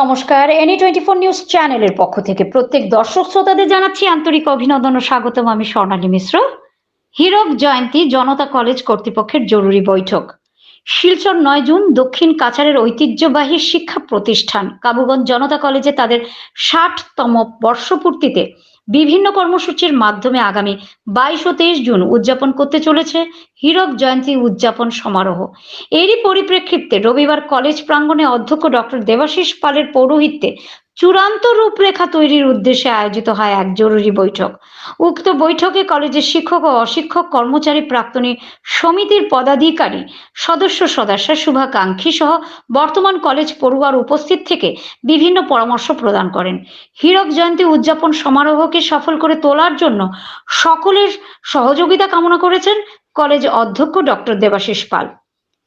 নমস্কার any twenty four news চ্যানেলের পক্ষ থেকে প্রত্যেক দর্শক শ্রোতাদের জানাচ্ছি আন্তরিক অভিনন্দন ও স্বাগতম। আমি স্বর্ণালী মিশ্র। হীরক জয়ন্তী জনতা কলেজ কর্তৃপক্ষের জরুরি বৈঠক। শিলচর নয় জুন দক্ষিণ কাছারের ঐতিহ্যবাহী শিক্ষা প্রতিষ্ঠান, কাবুগঞ্জ জনতা কলেজে তাদের ষাটতম বর্ষপূর্তিতে বিভিন্ন কর্মসূচির মাধ্যমে আগামী বাইশ ও তেইশ জুন উদযাপন করতে চলেছে হীরক জয়ন্তী উদযাপন সমারোহ। এরই পরিপ্রেক্ষিতে রবিবার কলেজ প্রাঙ্গণে অধ্যক্ষ ডক্টর দেবাশিস পালের পৌরোহিত্যে চূড়ান্ত রূপরেখা তৈরির উদ্দেশ্যে আয়োজিত হয় এক জরুরি বৈঠক। উক্ত বৈঠকে কলেজের শিক্ষক ও অশিক্ষক কর্মচারী প্রাক্তনী সমিতির পদাধিকারী, সদস্য সদস্য শুভাকাঙ্ক্ষী সহ বর্তমান কলেজ পড়ুয়ার উপস্থিত থেকে বিভিন্ন পরামর্শ প্রদান করেন। হীরক জয়ন্তী উদযাপন সমারোহকে সফল করে তোলার জন্য সকলের সহযোগিতা কামনা করেছেন কলেজ অধ্যক্ষ ডক্টর দেবাশিস পাল।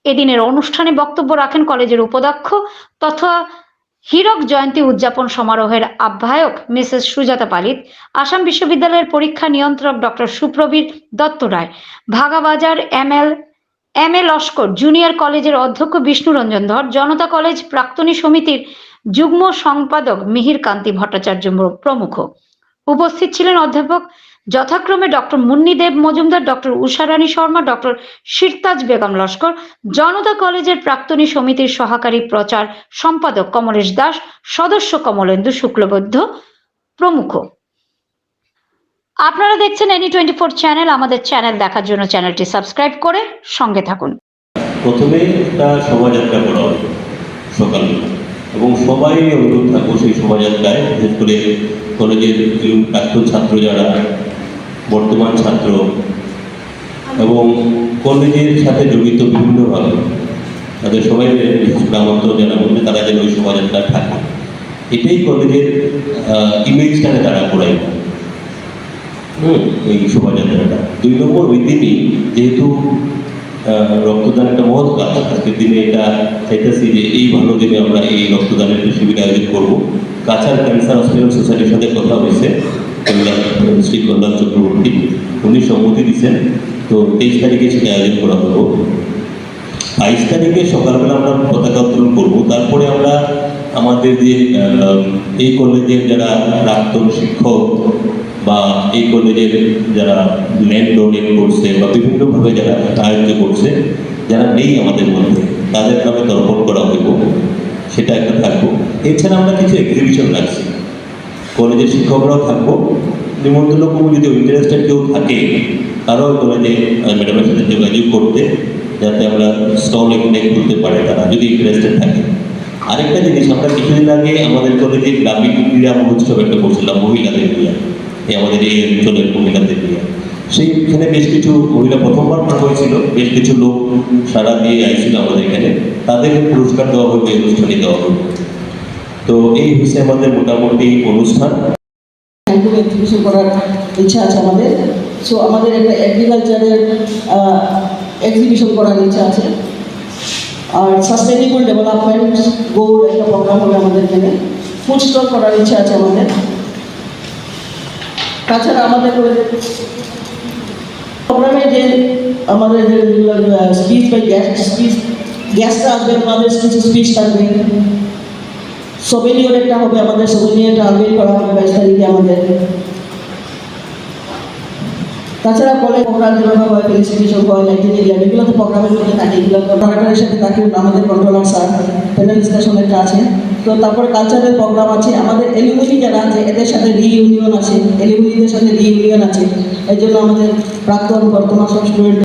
এদিনের অনুষ্ঠানে বক্তব্য রাখেন কলেজের উপাধ্যক্ষ তথা হীরক জয়ন্তী উদযাপন সমারোহের আহ্বায়ক মিসেস সুজাতা পালিত, আসাম বিশ্ববিদ্যালয়ের পরীক্ষা নিয়ন্ত্রক doctor Suprabir Dutta Roy, Bhagabazar M L, M A Laskar junior কলেজের অধ্যক্ষ বিষ্ণুরঞ্জন ধর, জনতা কলেজ প্রাক্তনী সমিতির যুগ্ম সম্পাদক মিহির কান্তি ভট্টাচার্য প্রমুখ। উপস্থিত ছিলেন অধ্যাপক যথাক্রমে doctor Munnidev Majumdar, doctor Usharani Sharma, doctor Shirtaj Begum Laskar, Janata কলেজের প্রাক্তনী সমিতির সহকারী প্রচার সম্পাদক কমলেশ দাস, সদস্য কমলেন্দু শুক্লবদ্ধ প্রমুখ। আপনারা দেখছেন এনি টোয়েন্টি ফোর চ্যানেল, আমাদের চ্যানেল দেখার জন্য চ্যানেলটি সাবস্ক্রাইব করে সঙ্গে থাকুন। প্রথমে একটা শোভাযাত্রা করা সকালবেলা। এবং সবাই অনুরোধ থাকব সেই শোভাযাত্রায় বিশেষ করে কলেজের প্রাক্তন ছাত্র যারা বর্তমান ছাত্র এবং কলেজের সাথে জড়িত বিভিন্নভাবে তাদের সবাই বিশেষ করে আমন্ত্রণ জানাব যে তারা যেন ওই শোভাযাত্রায় থাকে। এটাই কলেজের ইমেজটাকে তারা করাই হুম। এই শোভাযাত্রাটা। দুই নম্বর ওই দিনই যেহেতু রক্তদান একটা মহৎ কাজ আজকের দিনে এটা চাইতেছি যে এই ভালো দিনে আমরা এই রক্তদানের একটি শিবির আয়োজন করব। কাছাড় ক্যান্সার হসপিটাল সোসাইটির সাথে কথা হয়েছে। কল্যাণ, শ্রী কল্যাণ চক্রবর্তী, উনি সম্মতি দিচ্ছেন তো তেইশ তারিখে সেটা আয়োজন করা হলো। বাইশ তারিখে সকালবেলা আমরা উত্তোলন করব। তারপরে আমরা আমাদের যে এই কলেজের যারা প্রাক্তন শিক্ষক বা এই কলেজের যারা ল্যান্ড ডোনেট করছে বা বিভিন্নভাবে যারা সাহায্য করছে, যারা নেই আমাদের মধ্যে, তাদের নামে তর্পণ করা হইব। সেটা একটা থাকব। এছাড়া আমরা কিছু এক্সিবিশন রাখছি। কলেজের শিক্ষকরাও থাকব। নিমন্ত্রণ যদি ইন্টারেস্টেড কেউ থাকে, তারাও কলেজে ম্যাডামের সাথে যোগাযোগ করতে যাতে আমরা স্টল এখানে করতে পারে তারা, যদি ইন্টারেস্টেড থাকে। আরেকটা জিনিস, আমরা কিছুদিন আগে আমাদের কলেজে গ্রামীণ ক্রীড়া মহোৎসব একটা করছিলাম, মহিলাদের নিয়ে এই আমাদের এই অঞ্চলের মহিলাদের নিয়ে সেইখানে বেশ কিছু মহিলা, প্রথমবার হয়েছিল, বেশ কিছু লোক সারা দিয়ে আইছিল আমাদের এখানে। তাদেরকে পুরস্কার দেওয়া হবে অনুষ্ঠানে দেওয়া হবে তো এই হচ্ছে আমাদের মোটামুটি অনুষ্ঠান। এক্সিবিশন করার ইচ্ছা আছে আমাদের। সো আমাদের একটা এগ্রিকালচারের এক্সিবিশন করার ইচ্ছা আছে। আর সাস্টেনেবল ডেভেলপমেন্ট গোল একটা প্রোগ্রাম হবে আমাদের এখানে। ফুড স্টল করার ইচ্ছা আছে আমাদের। তাছাড়া আমাদের প্রোগ্রামে যে আমাদের যে স্পিচ বা গ্যাস স্পিচ গ্যাসটা আসবে আমাদের কিছু স্পিচ থাকবে। সোভেনিয়র একটা হবে, আমাদের সোভেনিয়রটা আগে করা হবে বাইশ তারিখে আমাদের। তাছাড়া কলেজ প্রোগ্রাম যেভাবে হয় ফেলিসিটেশন হয় লাইটিং এরিয়া এগুলো তো প্রোগ্রামের মধ্যে থাকে, এগুলো ডাক্তারের সাথে থাকে আমাদের কন্ট্রোলার স্যার প্যানেল ডিসকাশন একটা আছে। তো তারপরে কালচারের প্রোগ্রাম আছে। আমাদের এলিমুনি যারা আছে, এদের সাথে রিইউনিয়ন আছে, এলিমুনিদের সাথে রিইউনিয়ন আছে। এই জন্য আমাদের প্রাক্তন বর্তমান সব স্টুডেন্ট